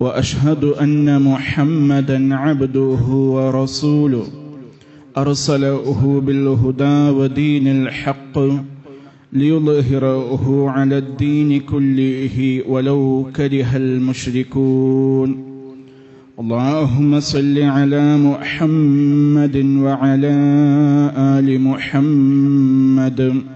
وأشهد أن محمدا عبده ورسوله. أرسله بالهدى ودين الحق ليظهره على الدين كله ولو كره المشركون. اللهم صل على محمد وعلى آل محمد.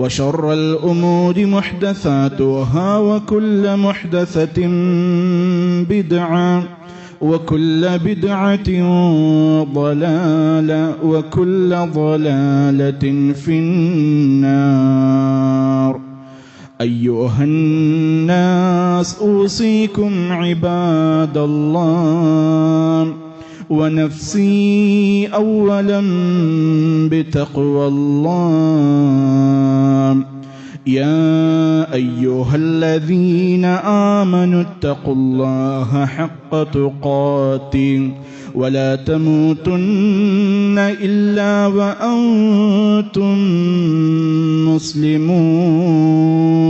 وشر الأمور محدثاتها وكل محدثة بدعة وكل بدعة ضلالة وكل ضلالة في النار. أيها الناس أوصيكم عباد الله. ونفسي أولا بتقوى الله. يا أيها الذين آمنوا اتقوا الله حق تقاته ولا تموتن إلا وأنتم مسلمون.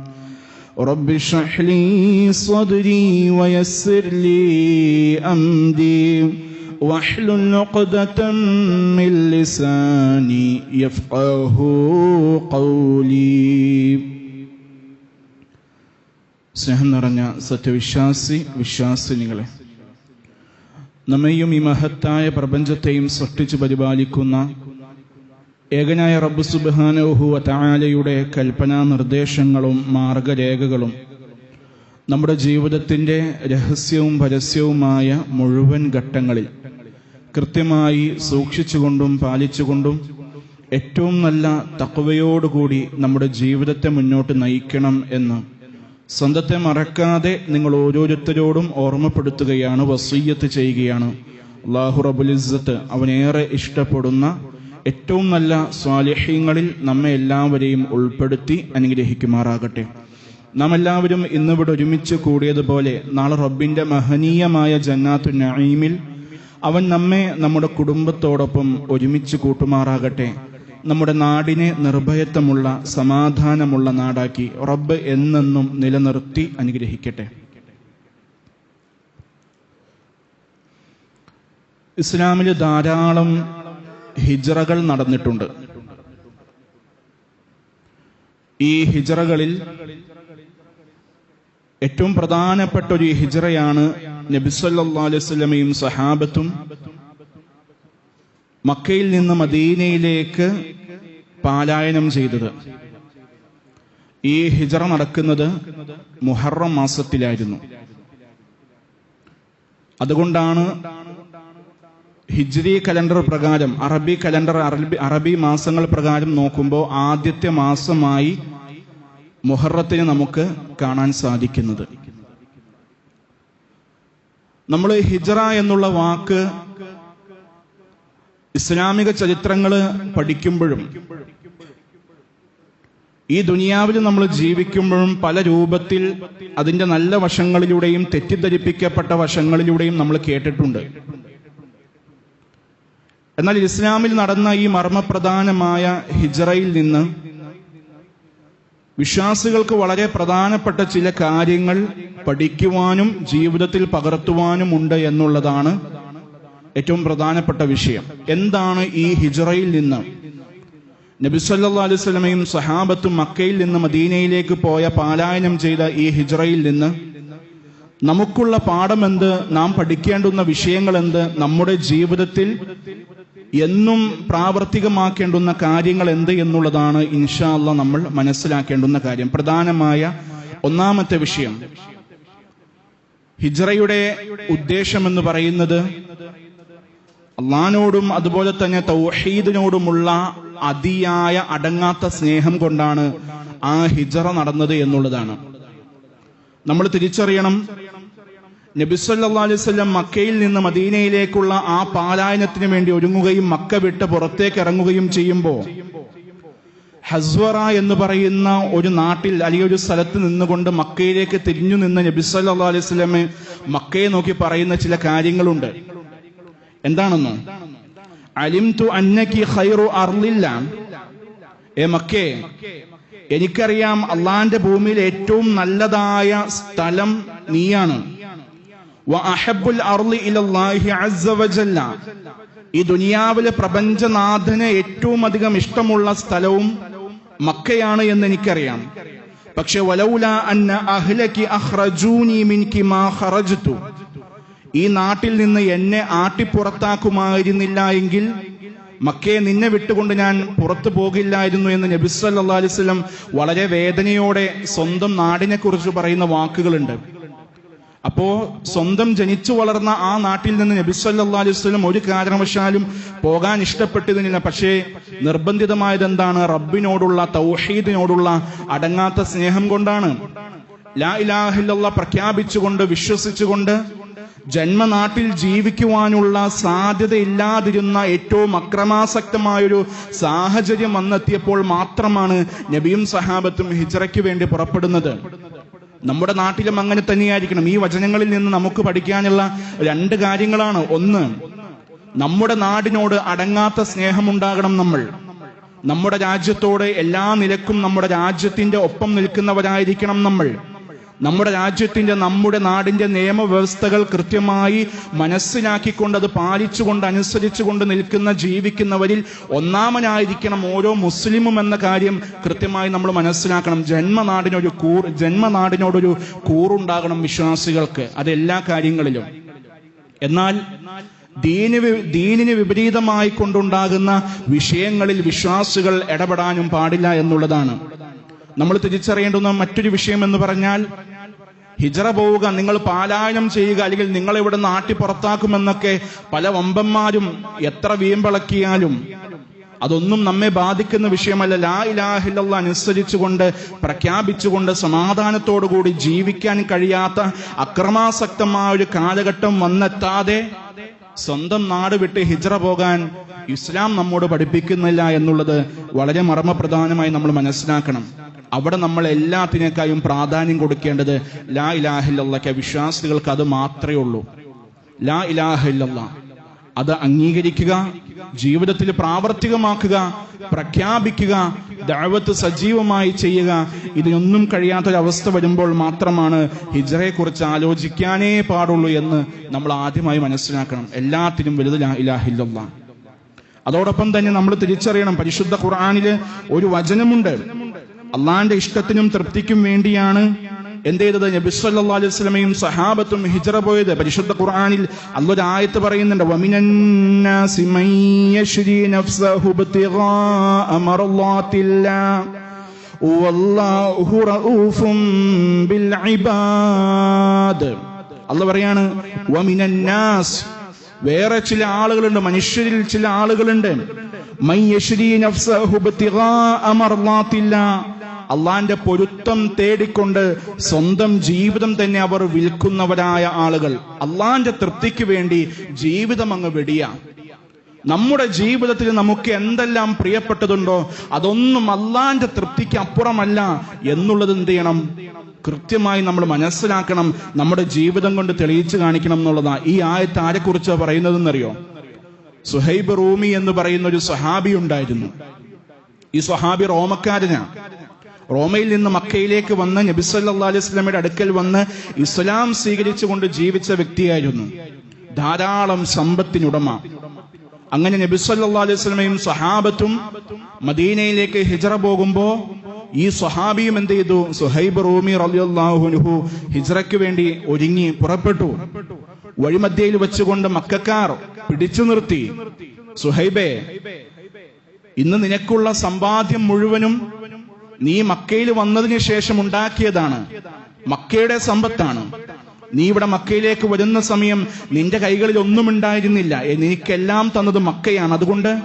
رب اشرح لي صدري ويسر لي أمري واحلل عقدة من لساني يفقه قولي സ്നേഹം നിറഞ്ഞ സത്യവിശ്വാസി വിശ്വാസിനികളെ നമ്മയും ഈ മഹത്തായ പ്രപഞ്ചത്തെയും സൃഷ്ടിച്ചു പരിപാലിക്കുന്ന ഏകനായ റബ്ബ് സുബാനോഹുവ തആലയുടെ കൽപ്പനാ നിർദ്ദേശങ്ങളും മാർഗരേഖകളും നമ്മുടെ ജീവിതത്തിന്റെ രഹസ്യവും പരസ്യവുമായ മുഴുവൻ ഘട്ടങ്ങളിൽ കൃത്യമായി സൂക്ഷിച്ചുകൊണ്ടും പാലിച്ചുകൊണ്ടും ഏറ്റവും നല്ല തക്കവയോടുകൂടി നമ്മുടെ ജീവിതത്തെ മുന്നോട്ട് നയിക്കണം എന്ന് സ്വന്തത്തെ മറക്കാതെ നിങ്ങൾ ഓരോരുത്തരോടും ഓർമ്മപ്പെടുത്തുകയാണ് വസീയത്ത് ചെയ്യുകയാണ്. അള്ളാഹു റബുലിസത്ത് അവനേറെ ഇഷ്ടപ്പെടുന്ന ഏറ്റവും നല്ല സ്വാലിഹ്യങ്ങളിൽ നമ്മെ എല്ലാവരെയും ഉൾപ്പെടുത്തി അനുഗ്രഹിക്കുമാറാകട്ടെ. നാം എല്ലാവരും ഇന്നിവിടെ ഒരുമിച്ച് കൂടിയതുപോലെ നാളെ റബ്ബിന്റെ മഹനീയമായ ജന്നാത്തു നഈമിൽ അവൻ നമ്മെ നമ്മുടെ കുടുംബത്തോടൊപ്പം ഒരുമിച്ച് കൂട്ടുമാറാകട്ടെ. നമ്മുടെ നാടിനെ നിർഭയത്വമുള്ള സമാധാനമുള്ള നാടാക്കി റബ്ബ് എന്നെന്നും നിലനിർത്തി അനുഗ്രഹിക്കട്ടെ. ഇസ്ലാമിൽ ധാരാളം ഹിജറകൾ നടന്നിട്ടുണ്ട്. ഈ ഹിജറകളിൽ ഏറ്റവും പ്രധാനപ്പെട്ട ഒരു ഹിജറയാണ് നബിസല്ലാ സഹാബത്തും മക്കയിൽ നിന്ന് മദീനയിലേക്ക് പാലായനം ചെയ്തത്. ഈ ഹിജറ നടക്കുന്നത് മുഹറം മാസത്തിലായിരുന്നു. അതുകൊണ്ടാണ് ഹിജ്രി കലണ്ടർ പ്രകാരം അറബി കലണ്ടർ അറബി അറബി മാസങ്ങൾ പ്രകാരം നോക്കുമ്പോൾ ആദ്യത്തെ മാസമായി മുഹറത്തിന് നമുക്ക് കാണാൻ സാധിക്കുന്നത്. നമ്മൾ ഹിജറ എന്നുള്ള വാക്ക് ഇസ്ലാമിക ചരിത്രങ്ങൾ പഠിക്കുമ്പോഴും ഈ ദുനിയാവിൽ നമ്മൾ ജീവിക്കുമ്പോഴും പല രൂപത്തിൽ അതിന്റെ നല്ല വശങ്ങളിലൂടെയും തെറ്റിദ്ധരിപ്പിക്കപ്പെട്ട വശങ്ങളിലൂടെയും നമ്മൾ കേട്ടിട്ടുണ്ട്. എന്നാൽ ഇസ്ലാമിൽ നടന്ന ഈ മർമ്മപ്രധാനമായ ഹിജറയിൽ നിന്ന് വിശ്വാസികൾക്ക് വളരെ പ്രധാനപ്പെട്ട ചില കാര്യങ്ങൾ പഠിക്കുവാനും ജീവിതത്തിൽ പകർത്തുവാനും ഉണ്ട് എന്നുള്ളതാണ് ഏറ്റവും പ്രധാനപ്പെട്ട വിഷയം. എന്താണ് ഈ ഹിജറയിൽ നിന്ന്? നബിസല്ലാ അലൈഹി സ്വലമയും സഹാബത്തും മക്കയിൽ നിന്ന് മദീനയിലേക്ക് പോയ പാലായനം ചെയ്ത ഈ ഹിജറയിൽ നിന്ന് നമുക്കുള്ള പാഠം എന്ത്? നാം പഠിക്കേണ്ടുന്ന വിഷയങ്ങൾ എന്ത്? നമ്മുടെ ജീവിതത്തിൽ എന്നും പ്രാവർത്തികമാക്കേണ്ടുന്ന കാര്യങ്ങൾ എന്ത് എന്നുള്ളതാണ് ഇൻഷാല്ല നമ്മൾ മനസ്സിലാക്കേണ്ടുന്ന കാര്യം. പ്രധാനമായ ഒന്നാമത്തെ വിഷയം. ഹിജ്റയുടെ ഉദ്ദേശം എന്ന് പറയുന്നത് അള്ളഹാനോടും അതുപോലെ തന്നെ തൗഹീദിനോടുമുള്ള അതിയായ അടങ്ങാത്ത സ്നേഹം കൊണ്ടാണ് ആ ഹിജറ നടന്നത് എന്നുള്ളതാണ്. നമ്മൾ തിരിച്ചറിയണം നബിസല്ലാ അലൈവല്ലം മക്കയിൽ നിന്ന് മദീനയിലേക്കുള്ള ആ പാലായനത്തിന് വേണ്ടി ഒരുങ്ങുകയും മക്ക വിട്ട് പുറത്തേക്ക് ഇറങ്ങുകയും ചെയ്യുമ്പോൾ ഹസ്വറ എന്ന് പറയുന്ന ഒരു നാട്ടിൽ അല്ലെങ്കിൽ ഒരു സ്ഥലത്ത് നിന്നുകൊണ്ട് മക്കയിലേക്ക് തിരിഞ്ഞു നിന്ന് നബിസല്ലാ അലൈഹി സ്വലമെ മക്കയെ നോക്കി പറയുന്ന ചില കാര്യങ്ങളുണ്ട്. എന്താണെന്നോ? അലിം തു അന്നക്കി ഹൈറു അർലില്ല ഏ മക്കേ എനിക്കറിയാം അള്ളാന്റെ ഭൂമിയിൽ ഏറ്റവും നല്ലതായ സ്ഥലം നീയാണ്. ഈ ദുനിയാവിലെ പ്രപഞ്ചനാഥന് ഏറ്റവും അധികം ഇഷ്ടമുള്ള സ്ഥലവും മക്കയാണ് എന്ന് എനിക്കറിയാം. പക്ഷെ അന്ന മിൻകി മാ ഈ നാട്ടിൽ നിന്ന് എന്നെ ആട്ടിപ്പുറത്താക്കുമായിരുന്നില്ല എങ്കിൽ മക്കയെ നിന്നെ വിട്ടുകൊണ്ട് ഞാൻ പുറത്തു പോകില്ലായിരുന്നു എന്ന് നബി സല്ലല്ലാഹു അലൈഹി വസല്ലം വളരെ വേദനയോടെ സ്വന്തം നാടിനെ കുറിച്ച് പറയുന്ന വാക്കുകളുണ്ട്. അപ്പോ സ്വന്തം ജനിച്ചു വളർന്ന ആ നാട്ടിൽ നിന്ന് നബി സല്ലല്ലാഹു അലൈഹി വസല്ലം ഒരു കാരണവശാലും പോകാൻ ഇഷ്ടപ്പെട്ടിരുന്നില്ല. പക്ഷേ നിർബന്ധിതമായത് എന്താണ് റബ്ബിനോടുള്ള തൗഹീദിനോടുള്ള അടങ്ങാത്ത സ്നേഹം കൊണ്ടാണ്. ലാ ഇലാഹില്ല പ്രഖ്യാപിച്ചുകൊണ്ട് വിശ്വസിച്ചുകൊണ്ട് ജന്മനാട്ടിൽ ജീവിക്കുവാനുള്ള സാധ്യതയില്ലാതിരുന്ന ഏറ്റവും അക്രമാസക്തമായൊരു സാഹചര്യം വന്നെത്തിയപ്പോൾ മാത്രമാണ് നബിയും സഹാബത്തും ഹിജറയ്ക്ക് വേണ്ടി പുറപ്പെടുന്നത്. നമ്മുടെ നാട്ടിലും അങ്ങനെ തന്നെയായിരിക്കണം. ഈ വചനങ്ങളിൽ നിന്ന് നമുക്ക് പഠിക്കാനുള്ള രണ്ട് കാര്യങ്ങളാണ്. ഒന്ന് നമ്മുടെ നാടിനോട് അടങ്ങാത്ത സ്നേഹമുണ്ടാകണം നമ്മൾ. നമ്മുടെ രാജ്യത്തോട് എല്ലാ നിലക്കും നമ്മുടെ രാജ്യത്തിന്റെ ഒപ്പം നിൽക്കുന്നവരായിരിക്കണം നമ്മൾ. നമ്മുടെ രാജ്യത്തിന്റെ നമ്മുടെ നാടിന്റെ നിയമവ്യവസ്ഥകൾ കൃത്യമായി മനസ്സിലാക്കിക്കൊണ്ട് അത് പാലിച്ചുകൊണ്ട് അനുസരിച്ചുകൊണ്ട് നിൽക്കുന്ന ജീവിക്കുന്നവരിൽ ഒന്നാമനായിരിക്കണം ഓരോ മുസ്ലിമും എന്ന കാര്യം കൃത്യമായി നമ്മൾ മനസ്സിലാക്കണം. ജന്മനാടിനൊരു കൂർ ജന്മനാടിനോടൊരു കൂറുണ്ടാകണം വിശ്വാസികൾക്ക് അത് എല്ലാ കാര്യങ്ങളിലും. എന്നാൽ ദീന് ദീനിന് വിപരീതമായി കൊണ്ടുണ്ടാകുന്ന വിഷയങ്ങളിൽ വിശ്വാസികൾ ഇടപെടാനും പാടില്ല എന്നുള്ളതാണ്. നമ്മൾ തിരിച്ചറിയേണ്ടുന്ന മറ്റൊരു വിഷയം എന്ന് പറഞ്ഞാൽ ഹിജറ പോവുക നിങ്ങൾ പാലായനം ചെയ്യുക അല്ലെങ്കിൽ നിങ്ങൾ ഇവിടെ നാട്ടി പുറത്താക്കുമെന്നൊക്കെ പല വമ്പന്മാരും എത്ര വീമ്പിളക്കിയാലും അതൊന്നും നമ്മെ ബാധിക്കുന്ന വിഷയമല്ല. ലാ ഇലാഹില്ല അനുസരിച്ചുകൊണ്ട് പ്രഖ്യാപിച്ചുകൊണ്ട് സമാധാനത്തോടുകൂടി ജീവിക്കാൻ കഴിയാത്ത അക്രമാസക്തമായ ഒരു കാലഘട്ടം വന്നെത്താതെ സ്വന്തം നാട് വിട്ട് ഹിജറ പോകാൻ ഇസ്ലാം നമ്മോട് പഠിപ്പിക്കുന്നില്ല എന്നുള്ളത് വളരെ മർമ്മപ്രധാനമായി നമ്മൾ മനസ്സിലാക്കണം. അവിടെ നമ്മൾ എല്ലാത്തിനേക്കായും പ്രാധാന്യം കൊടുക്കേണ്ടത് ലാ ഇലാഹില്ലക്ക് വിശ്വാസികൾക്ക് അത് മാത്രമേ ഉള്ളൂ. ലാ ഇലാഹില്ല അത് അംഗീകരിക്കുക ജീവിതത്തിൽ പ്രാവർത്തികമാക്കുക പ്രഖ്യാപിക്കുക ദഅവത്ത് സജീവമായി ചെയ്യുക ഇതിനൊന്നും കഴിയാത്തൊരവസ്ഥ വരുമ്പോൾ മാത്രമാണ് ഹിജറയെ കുറിച്ച് ആലോചിക്കാനേ പാടുള്ളൂ എന്ന് നമ്മൾ ആദ്യമായി മനസ്സിലാക്കണം. എല്ലാത്തിനും വലുത് ഇലാഹില്ല അതോടൊപ്പം തന്നെ നമ്മൾ തിരിച്ചറിയണം. പരിശുദ്ധ ഖുർആാനിൽ ഒരു വചനമുണ്ട്. അള്ളാന്റെ ഇഷ്ടത്തിനും തൃപ്തിക്കും വേണ്ടിയാണ് എന്ത് ചെയ്തത്? നബി സല്ലല്ലാഹു അലൈഹി സഹാബത്തും ഹിജറ പോയത്. പരിശുദ്ധ ഖുർആാനിൽ അല്ലൊരായത്ത് പറയുന്നുണ്ട് അല്ലാഹ് പറയാണ് വേറെ ചില ആളുകളുണ്ട് മനുഷ്യരിൽ ചില ആളുകളുണ്ട്. മൈ നഫ്സഹു ഇബ്തിഗാഅ മർളാത്തില്ലാഹ് അള്ളാന്റെ പൊരുത്തം തേടിക്കൊണ്ട് സ്വന്തം ജീവിതം തന്നെ അവർ വിൽക്കുന്നവരായ ആളുകൾ. അള്ളാന്റെ തൃപ്തിക്ക് വേണ്ടി ജീവിതം അങ്ങ് വെടിയ. നമ്മുടെ ജീവിതത്തിൽ നമുക്ക് എന്തെല്ലാം പ്രിയപ്പെട്ടതുണ്ടോ അതൊന്നും അള്ളാന്റെ തൃപ്തിക്ക് അപ്പുറമല്ല എന്നുള്ളത് എന്ത് ചെയ്യണം? കൃത്യമായി നമ്മൾ മനസ്സിലാക്കണം നമ്മുടെ ജീവിതം കൊണ്ട് തെളിയിച്ചു കാണിക്കണം എന്നുള്ളതാ. ഈ ആയത്ത് ആരെക്കുറിച്ചാണ് പറയുന്നതെന്നറിയോ? സുഹൈബ് റൂമി എന്ന് പറയുന്ന ഒരു സഹാബി ഉണ്ടായിരുന്നു. ഈ സ്വഹാബി റോമക്കാരനാ. റോമയിൽ നിന്ന് മക്കയിലേക്ക് വന്ന് നബിസല്ലാ അലൈഹി സ്വലമയുടെ അടുക്കൽ വന്ന് ഇസ്ലാം സ്വീകരിച്ചുകൊണ്ട് ജീവിച്ച വ്യക്തിയായിരുന്നു. ധാരാളം സമ്പത്തിനുടമ. അങ്ങനെ നബിസല്ലാ അലൈഹി സ്വലമയും സഹാബത്തും മദീനയിലേക്ക് ഹിജറ പോകുമ്പോ ഈ സ്വഹാബിയും എന്ത് ചെയ്തു? സുഹൈബ് റൂമി റലിയുല്ലാഹുനുഹു ഹിജറയ്ക്ക് വേണ്ടി ഒരുങ്ങി പുറപ്പെട്ടു. വഴിമധ്യയിൽ വെച്ചുകൊണ്ട് മക്കാർ പിടിച്ചു നിർത്തി. സുഹൈബേ ഇന്ന് നിനക്കുള്ള സമ്പാദ്യം മുഴുവനും നീ മക്കയിൽ വന്നതിന് ശേഷം ഉണ്ടാക്കിയതാണ്. മക്കയുടെ സമ്പത്താണ്. നീ ഇവിടെ മക്കയിലേക്ക് വരുന്ന സമയം നിന്റെ കൈകളിൽ ഒന്നും ഉണ്ടായിരുന്നില്ല. നിനക്കെല്ലാം തന്നത് മക്കയാണ്. അതുകൊണ്ട്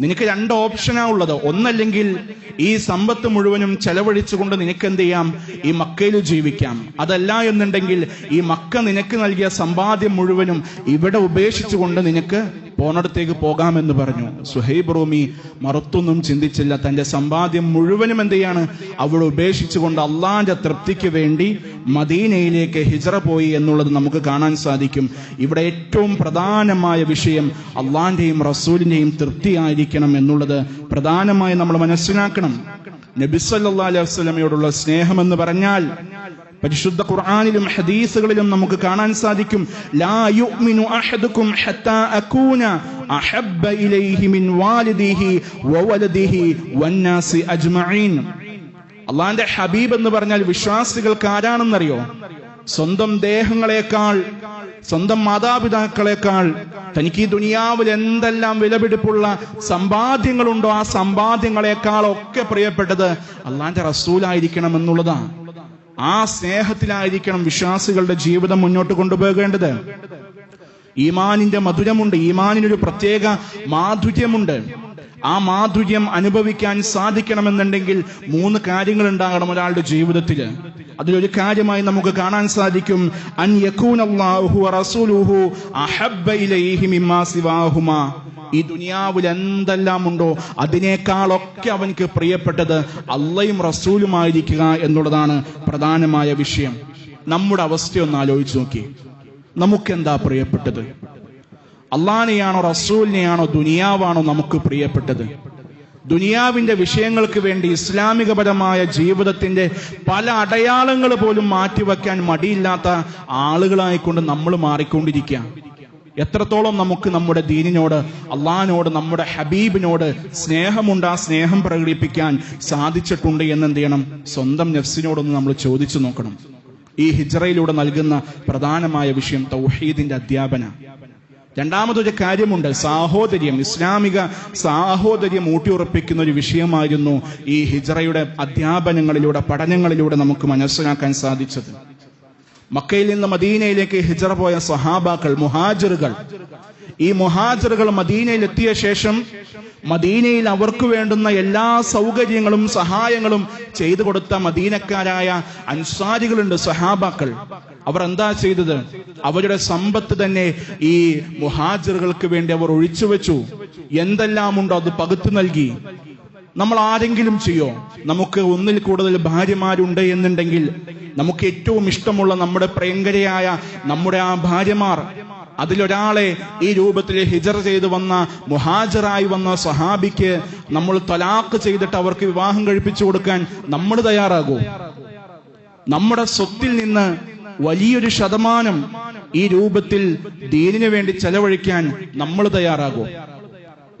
നിനക്ക് രണ്ട് ഓപ്ഷനാ ഉള്ളത്. ഒന്നല്ലെങ്കിൽ ഈ സമ്പത്ത് മുഴുവനും ചെലവഴിച്ചുകൊണ്ട് നിനക്ക് എന്ത് ചെയ്യാം? ഈ മക്കയിൽ ജീവിക്കാം. അതല്ല എന്നുണ്ടെങ്കിൽ ഈ മക്ക നിനക്ക് നൽകിയ സമ്പാദ്യം മുഴുവനും ഇവിടെ ഉപേക്ഷിച്ചുകൊണ്ട് നിനക്ക് പോന്നിടത്തേക്ക് പോകാമെന്ന് പറഞ്ഞു. സുഹൈബ് റൂമി മറുത്തൊന്നും ചിന്തിച്ചില്ല. തന്റെ സമ്പാദ്യം മുഴുവനും എന്ത് ചെയ്യാണ് അവിടെ ഉപേക്ഷിച്ചുകൊണ്ട് അള്ളാന്റെ തൃപ്തിക്ക് വേണ്ടി മദീനയിലേക്ക് ഹിജറ പോയി എന്നുള്ളത് നമുക്ക് കാണാൻ സാധിക്കും. ഇവിടെ ഏറ്റവും പ്രധാനമായ വിഷയം അള്ളാന്റെയും റസൂലിന്റെയും തൃപ്തിയായിരിക്കണം എന്നുള്ളത് പ്രധാനമായി നമ്മൾ മനസ്സിലാക്കണം. നബിസല്ലാ അലൈഹി വസ്ലമയോടുള്ള സ്നേഹം എന്ന് പറഞ്ഞാൽ പരിശുദ്ധ ഖുർആാനിലും ഹദീസുകളിലും നമുക്ക് കാണാൻ സാധിക്കും. ലാ ഹത്താ അകൂന അഹബ്ബ ഇലൈഹി മിൻ വാലിദിഹി വന്നാസി അജ്മഈൻ. അള്ളാന്റെ ഹബീബ് എന്ന് പറഞ്ഞാൽ വിശ്വാസികൾക്ക് ആരാണെന്നറിയോ? സ്വന്തം ദേഹങ്ങളെക്കാൾ സ്വന്തം മാതാപിതാക്കളെക്കാൾ തനിക്ക് ഈ ദുനിയാവിൽ എന്തെല്ലാം വിലപിടിപ്പുള്ള സമ്പാദ്യങ്ങളുണ്ടോ ആ സമ്പാദ്യങ്ങളെക്കാൾ ഒക്കെ പ്രിയപ്പെട്ടത് അള്ളാന്റെ റസൂലായിരിക്കണം എന്നുള്ളതാണ് ആ സ്നേഹത്തിലായിരിക്കണം വിശ്വാസികളുടെ ജീവിതം മുന്നോട്ട് കൊണ്ടുപോകേണ്ടത്. ഈമാനിന്റെ മധുരമുണ്ട്. ഈമാനിനൊരു പ്രത്യേക മാധുര്യമുണ്ട്. ആ മാധുര്യം അനുഭവിക്കാൻ സാധിക്കണമെന്നുണ്ടെങ്കിൽ മൂന്ന് കാര്യങ്ങൾ ഉണ്ടാകണം ഒരാളുടെ ജീവിതത്തിൽ. അതിലൊരു കാര്യമായി നമുക്ക് കാണാൻ സാധിക്കും. അൻ സിവാഹുമാ. ഈ ദുനിയാവിൽ എന്തെല്ലാം ഉണ്ടോ അതിനേക്കാളൊക്കെ അവനക്ക് പ്രിയപ്പെട്ടത് അള്ളയും റസൂലുമായിരിക്കുക എന്നുള്ളതാണ് പ്രധാനമായ വിഷയം. നമ്മുടെ അവസ്ഥയൊന്ന് ആലോചിച്ചു നോക്കി. നമുക്കെന്താ പ്രിയപ്പെട്ടത്? അള്ളാനെയാണോ റസൂലിനെയാണോ ദുനിയാവാണോ നമുക്ക് പ്രിയപ്പെട്ടത്? ദുനിയാവിന്റെ വിഷയങ്ങൾക്ക് വേണ്ടി ഇസ്ലാമികപരമായ ജീവിതത്തിന്റെ പല അടയാളങ്ങൾ പോലും മാറ്റിവെക്കാൻ മടിയില്ലാത്ത ആളുകളായിക്കൊണ്ട് നമ്മൾ മാറിക്കൊണ്ടിരിക്കുക. എത്രത്തോളം നമുക്ക് നമ്മുടെ ദീനിനോട് അള്ളഹാനോട് നമ്മുടെ ഹബീബിനോട് സ്നേഹമുണ്ട് ആ സ്നേഹം പ്രകടിപ്പിക്കാൻ സാധിച്ചിട്ടുണ്ട് എന്നെന്ത് ചെയ്യണം? സ്വന്തം നെഫ്സിനോടൊന്ന് നമ്മൾ ചോദിച്ചു നോക്കണം. ഈ ഹിജറയിലൂടെ നൽകുന്ന പ്രധാനമായ വിഷയം തൗഹീദിന്റെ അധ്യാപന. രണ്ടാമതൊരു കാര്യമുണ്ട് സാഹോദര്യം. ഇസ്ലാമിക സാഹോദര്യം ഊട്ടിയുറപ്പിക്കുന്ന ഒരു വിഷയമായിരുന്നു ഈ ഹിജറയുടെ അധ്യാപനങ്ങളിലൂടെ പഠനങ്ങളിലൂടെ നമുക്ക് മനസ്സിലാക്കാൻ സാധിച്ചത്. മക്കയിൽ നിന്ന് മദീനയിലേക്ക് ഹിജറ പോയ സഹാബാക്കൾ മുഹാജറുകൾ. ഈ മുഹാജറുകൾ മദീനയിൽ എത്തിയ ശേഷം മദീനയിൽ അവർക്ക് വേണ്ടുന്ന എല്ലാ സൗകര്യങ്ങളും സഹായങ്ങളും ചെയ്തു കൊടുത്ത മദീനക്കാരായ അൻസാരികളുണ്ട് സഹാബാക്കൾ. അവർ എന്താ ചെയ്തത്? അവരുടെ സമ്പത്ത് തന്നെ ഈ മുഹാജറുകൾക്ക് വേണ്ടി അവർ ഒഴിച്ചു വെച്ചു. എന്തെല്ലാം ഉണ്ടോ അത് പകുത്തു നൽകി. നമ്മൾ ആരെങ്കിലും ചെയ്യോ? നമുക്ക് ഒന്നിൽ കൂടുതൽ ഭാര്യമാരുണ്ട് എന്നുണ്ടെങ്കിൽ നമുക്ക് ഏറ്റവും ഇഷ്ടമുള്ള നമ്മുടെ പ്രിയങ്കരയായ നമ്മുടെ ആ ഭാര്യമാർ അതിലൊരാളെ ഈ രൂപത്തിൽ ഹിജർ ചെയ്തു വന്ന മുഹാജറായി വന്ന സഹാബിക്ക് നമ്മൾ തലാക്ക് ചെയ്തിട്ട് അവർക്ക് വിവാഹം കഴിപ്പിച്ചു കൊടുക്കാൻ നമ്മൾ തയ്യാറാകൂ. നമ്മുടെ സ്വത്തിൽ നിന്ന് വലിയൊരു ശതമാനം ഈ രൂപത്തിൽ ദീനിനു വേണ്ടി ചെലവഴിക്കാൻ നമ്മൾ തയ്യാറാകൂ.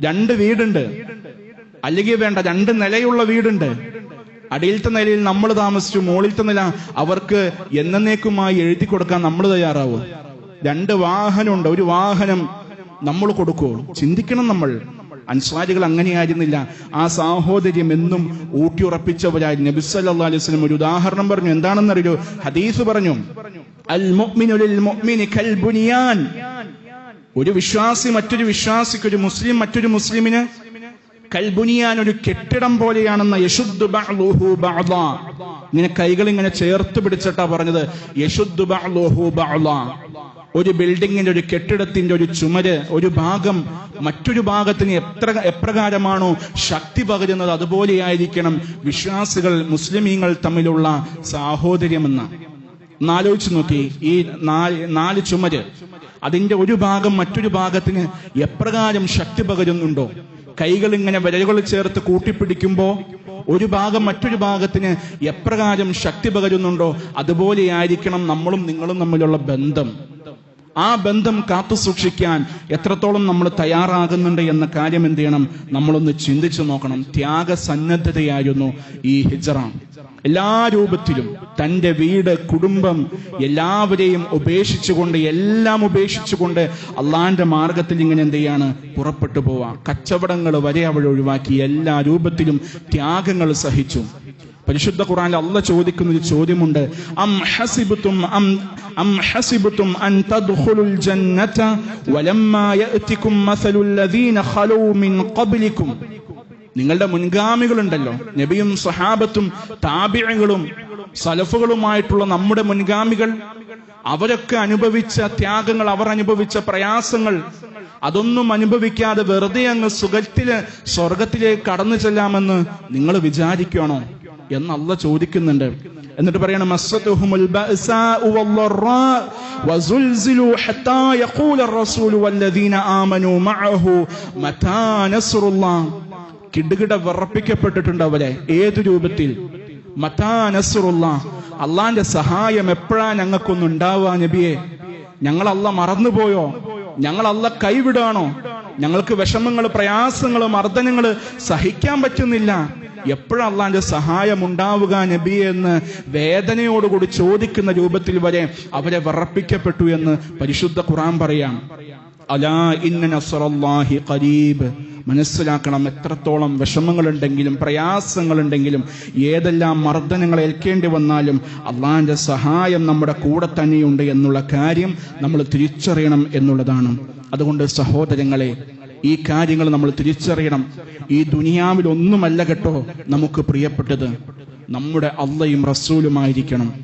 രണ്ട് വീടുണ്ട്. അല്ലെങ്കിൽ വേണ്ട രണ്ട് നിലയുള്ള വീടുണ്ട്. അടിയിലത്തെ നിലയിൽ നമ്മൾ താമസിച്ചു മുകളിലത്തെ നില അവർക്ക് എന്നേക്കുമായി എഴുതി കൊടുക്കാൻ നമ്മൾ തയ്യാറാവും. രണ്ട് വാഹനമുണ്ട് ഒരു വാഹനം നമ്മൾ കൊടുക്കുമോ ചിന്തിക്കണം നമ്മൾ. അൻസാരികൾ അങ്ങനെയായിരുന്നില്ല. ആ സാഹോദര്യം എന്നും ഊട്ടിയുറപ്പിച്ചവരായി. നബി സല്ലല്ലാഹു അലൈഹി വസല്ലം ഒരു ഉദാഹരണം പറഞ്ഞു. എന്താണെന്നറിയോ? ഹദീസ് പറഞ്ഞു അൽ കൽ ബുനിയാൻ ഒരു വിശ്വാസി മറ്റൊരു വിശ്വാസിക്ക് ഒരു മുസ്ലിം മറ്റൊരു മുസ്ലിമിന് കൽബുനിയാൻ ഒരു കെട്ടിടം പോലെയാണെന്ന യശുദ്ധു. ഇങ്ങനെ കൈകൾ ഇങ്ങനെ ചേർത്ത് പിടിച്ചിട്ടാ പറഞ്ഞത്. ഒരു ബിൽഡിങ്ങിന്റെ ഒരു കെട്ടിടത്തിന്റെ ഒരു ചുമര് ഒരു ഭാഗം മറ്റൊരു ഭാഗത്തിന് എത്ര എപ്രകാരമാണോ ശക്തി പകരുന്നത് അതുപോലെയായിരിക്കണം വിശ്വാസികൾ മുസ്ലിമീങ്ങൾ തമ്മിലുള്ള സാഹോദര്യമെന്ന് ഒന്നാലോചിച്ച് നോക്കി ഈ നാല് നാല് ചുമര് അതിന്റെ ഒരു ഭാഗം മറ്റൊരു ഭാഗത്തിന് എപ്രകാരം ശക്തി പകരുന്നുണ്ടോ കൈകൾ ഇങ്ങനെ വിരലുകൾ ചേർത്ത് കൂട്ടിപ്പിടിക്കുമ്പോ ഒരു ഭാഗം മറ്റൊരു ഭാഗത്തിന് എപ്രകാരം ശക്തി പകരുന്നുണ്ടോ അതുപോലെയായിരിക്കണം നമ്മളും നിങ്ങളും തമ്മിലുള്ള ബന്ധം. ആ ബന്ധം കാത്തു സൂക്ഷിക്കാൻ എത്രത്തോളം നമ്മൾ തയ്യാറാകുന്നുണ്ട് എന്ന കാര്യം എന്ത് ചെയ്യണം? നമ്മളൊന്ന് ചിന്തിച്ചു നോക്കണം. ത്യാഗസന്നദ്ധതയായിരുന്നു ഈ ഹിജറ. എല്ലാ രൂപത്തിലും തന്റെ വീട് കുടുംബം എല്ലാവരെയും ഉപേക്ഷിച്ചുകൊണ്ട് എല്ലാം ഉപേക്ഷിച്ചുകൊണ്ട് അള്ളാന്റെ മാർഗത്തിൽ ഇങ്ങനെ എന്ത് ചെയ്യാണ്? പുറപ്പെട്ടു പോവാ. കച്ചവടങ്ങൾ വരെ അവൾ ഒഴിവാക്കി. എല്ലാ രൂപത്തിലും ത്യാഗങ്ങൾ സഹിച്ചു. പരിശുദ്ധ ഖുർആനിൽ അല്ല ചോദിക്കുന്ന ഒരു ചോദ്യമുണ്ട്. അം അം അം അൻ ജന്നത മസലുൽ ലദീന ഖലൂ മിൻ നിങ്ങളുടെ മുൻഗാമികളുണ്ടല്ലോ. നബിയും സഹാബത്തും താബിഴകളും സലഫുകളുമായിട്ടുള്ള നമ്മുടെ മുൻഗാമികൾ. അവരൊക്കെ അനുഭവിച്ച ത്യാഗങ്ങൾ അവർ അനുഭവിച്ച പ്രയാസങ്ങൾ അതൊന്നും അനുഭവിക്കാതെ വെറുതെ അങ്ങ് സുഖത്തിൽ സ്വർഗത്തിലേക്ക് കടന്നു ചെല്ലാമെന്ന് നിങ്ങൾ വിചാരിക്കണോ എന്ന് അല്ല ചോദിക്കുന്നുണ്ട്. എന്നിട്ട് പറയണം കിടുകിട വിറപ്പിക്കപ്പെട്ടിട്ടുണ്ട് അവരെ ഏതു രൂപത്തിൽ? മതാ നസുറുള്ള അള്ളാന്റെ സഹായം എപ്പോഴാ ഞങ്ങൾക്കൊന്നും ഉണ്ടാവുക നബിയെ? ഞങ്ങൾ അല്ല മറന്നുപോയോ? ഞങ്ങൾ അല്ല കൈവിടാണോ ഞങ്ങൾക്ക് വിഷമങ്ങൾ പ്രയാസങ്ങൾ മർദ്ദനങ്ങൾ സഹിക്കാൻ പറ്റുന്നില്ല. എപ്പോഴാ അള്ളാന്റെ സഹായം ഉണ്ടാവുക നബി എന്ന് വേദനയോടുകൂടി ചോദിക്കുന്ന രൂപത്തിൽ വരെ അവരെ വിറപ്പിക്കപ്പെട്ടു എന്ന് പരിശുദ്ധ ഖുറാൻ പറയാം. അലാ ഇന്ന നസ്റല്ലാഹി ഖരീബ്. മനസ്സിലാക്കണം എത്രത്തോളം വിഷമങ്ങളുണ്ടെങ്കിലും പ്രയാസങ്ങളുണ്ടെങ്കിലും ഏതെല്ലാം മർദ്ദനങ്ങൾ ഏൽക്കേണ്ടി വന്നാലും അള്ളാന്റെ സഹായം നമ്മുടെ കൂടെ തന്നെയുണ്ട് എന്നുള്ള കാര്യം നമ്മൾ തിരിച്ചറിയണം എന്നുള്ളതാണ്. അതുകൊണ്ട് സഹോദരങ്ങളെ ഈ കാര്യങ്ങൾ നമ്മൾ തിരിച്ചറിയണം. ഈ ദുനിയാവിൽ ഒന്നുമല്ല കേട്ടോ നമുക്ക് പ്രിയപ്പെട്ടത്. നമ്മുടെ അള്ളയും റസൂലുമായിരിക്കണം.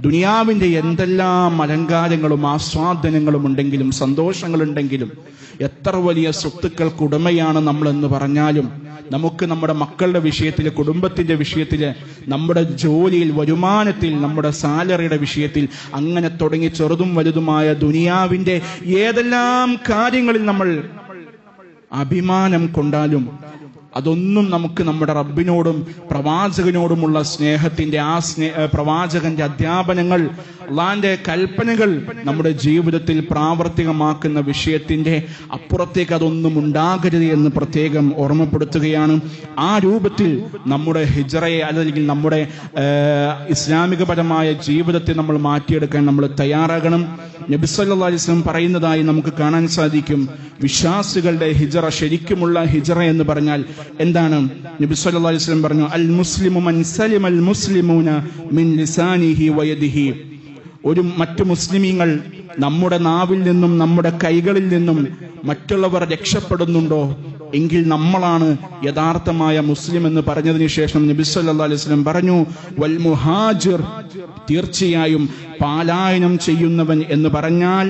ദുനിയാവിന്റെ എന്തെല്ലാം അലങ്കാരങ്ങളും ആസ്വാദനങ്ങളും ഉണ്ടെങ്കിലും സന്തോഷങ്ങളുണ്ടെങ്കിലും എത്ര വലിയ സ്വത്തുക്കൾക്ക് ഉടമയാണ് നമ്മൾ എന്ന് പറഞ്ഞാലും നമുക്ക് നമ്മുടെ മക്കളുടെ വിഷയത്തിൽ കുടുംബത്തിന്റെ വിഷയത്തിൽ നമ്മുടെ ജോലിയിൽ വരുമാനത്തിൽ നമ്മുടെ സാലറിയുടെ വിഷയത്തിൽ അങ്ങനെ തുടങ്ങി ചെറുതും വലുതുമായ ദുനിയാവിന്റെ ഏതെല്ലാം കാര്യങ്ങളിൽ നമ്മൾ അഭിമാനം കൊണ്ടാലും അതൊന്നും നമുക്ക് നമ്മുടെ റബ്ബിനോടും പ്രവാചകനോടുമുള്ള സ്നേഹത്തിന്റെ ആ സ്നേഹ പ്രവാചകന്റെ അധ്യാപനങ്ങൾ അള്ളാന്റെ കൽപ്പനകൾ നമ്മുടെ ജീവിതത്തിൽ പ്രാവർത്തികമാക്കുന്ന വിഷയത്തിന്റെ അപ്പുറത്തേക്ക് അതൊന്നും ഉണ്ടാകരുത് എന്ന് പ്രത്യേകം ഓർമ്മപ്പെടുത്തുകയാണ്. ആ രൂപത്തിൽ നമ്മുടെ ഹിജറയെ അല്ലെങ്കിൽ നമ്മുടെ ഇസ്ലാമികപരമായ ജീവിതത്തെ നമ്മൾ മാറ്റിയെടുക്കാൻ നമ്മൾ തയ്യാറാകണം. നബിസല്ലാ പറയുന്നതായി നമുക്ക് കാണാൻ സാധിക്കും. വിശ്വാസികളുടെ ഹിജറ ശരിക്കുമുള്ള ഹിജറ എന്ന് പറഞ്ഞാൽ എന്താണ്? നബി അലൈഹി വസല്ലം പറഞ്ഞു അൽ മുസ്ലിമു മൻ സലിമ അൽ മുസ്ലിമൂന മിൻ ലിസാനിഹി വയദിഹി. ഒരു മറ്റു മുസ്ലിമീങ്ങൾ നമ്മുടെ നാവിൽ നിന്നും നമ്മുടെ കൈകളിൽ നിന്നും മറ്റുള്ളവർ രക്ഷപ്പെടുന്നുണ്ടോ? എങ്കിൽ നമ്മളാണ് യഥാർത്ഥമായ മുസ്ലിം എന്ന് പറഞ്ഞതിന് ശേഷം നബി സല്ലല്ലാഹു അലൈഹി പറഞ്ഞു വൽ മുഹാജിർ തീർച്ചയായും പാലായനം ചെയ്യുന്നവൻ എന്ന് പറഞ്ഞാൽ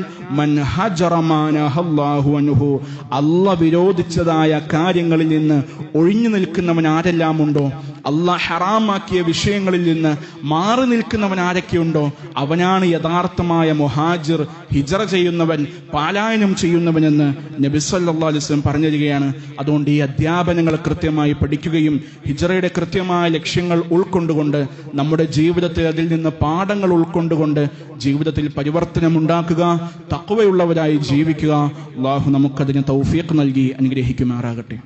അല്ല വിരോധിച്ചതായ കാര്യങ്ങളിൽ നിന്ന് ഒഴിഞ്ഞു നിൽക്കുന്നവൻ ആരെല്ലാം ഉണ്ടോ? അല്ല ഹറാമാക്കിയ വിഷയങ്ങളിൽ നിന്ന് മാറി നിൽക്കുന്നവൻ ആരൊക്കെയുണ്ടോ അവനാണ് യഥാർത്ഥമായ മുഹാജിർ ഹിജറ ചെയ്യുന്നവൻ പാലായനം ചെയ്യുന്നവനെന്ന് നബി സല്ലല്ലാഹു അലൈഹി വസല്ലം പറഞ്ഞു തരികയാണ് അതുകൊണ്ട് ഈ അധ്യാപനങ്ങൾ കൃത്യമായി പഠിക്കുകയും ഹിജറയുടെ കൃത്യമായ ലക്ഷ്യങ്ങൾ ഉൾക്കൊണ്ടുകൊണ്ട് നമ്മുടെ ജീവിതത്തിൽ അതിൽ നിന്ന് പാഠങ്ങൾ ഉൾക്കൊണ്ടുകൊണ്ട് ജീവിതത്തിൽ പരിവർത്തനം ഉണ്ടാക്കുക തക്കവയുള്ളവരായി ജീവിക്കുക. അള്ളാഹു നമുക്കതിന് തൗഫീഖ് നൽകി അനുഗ്രഹിക്കുമാറാകട്ടെ.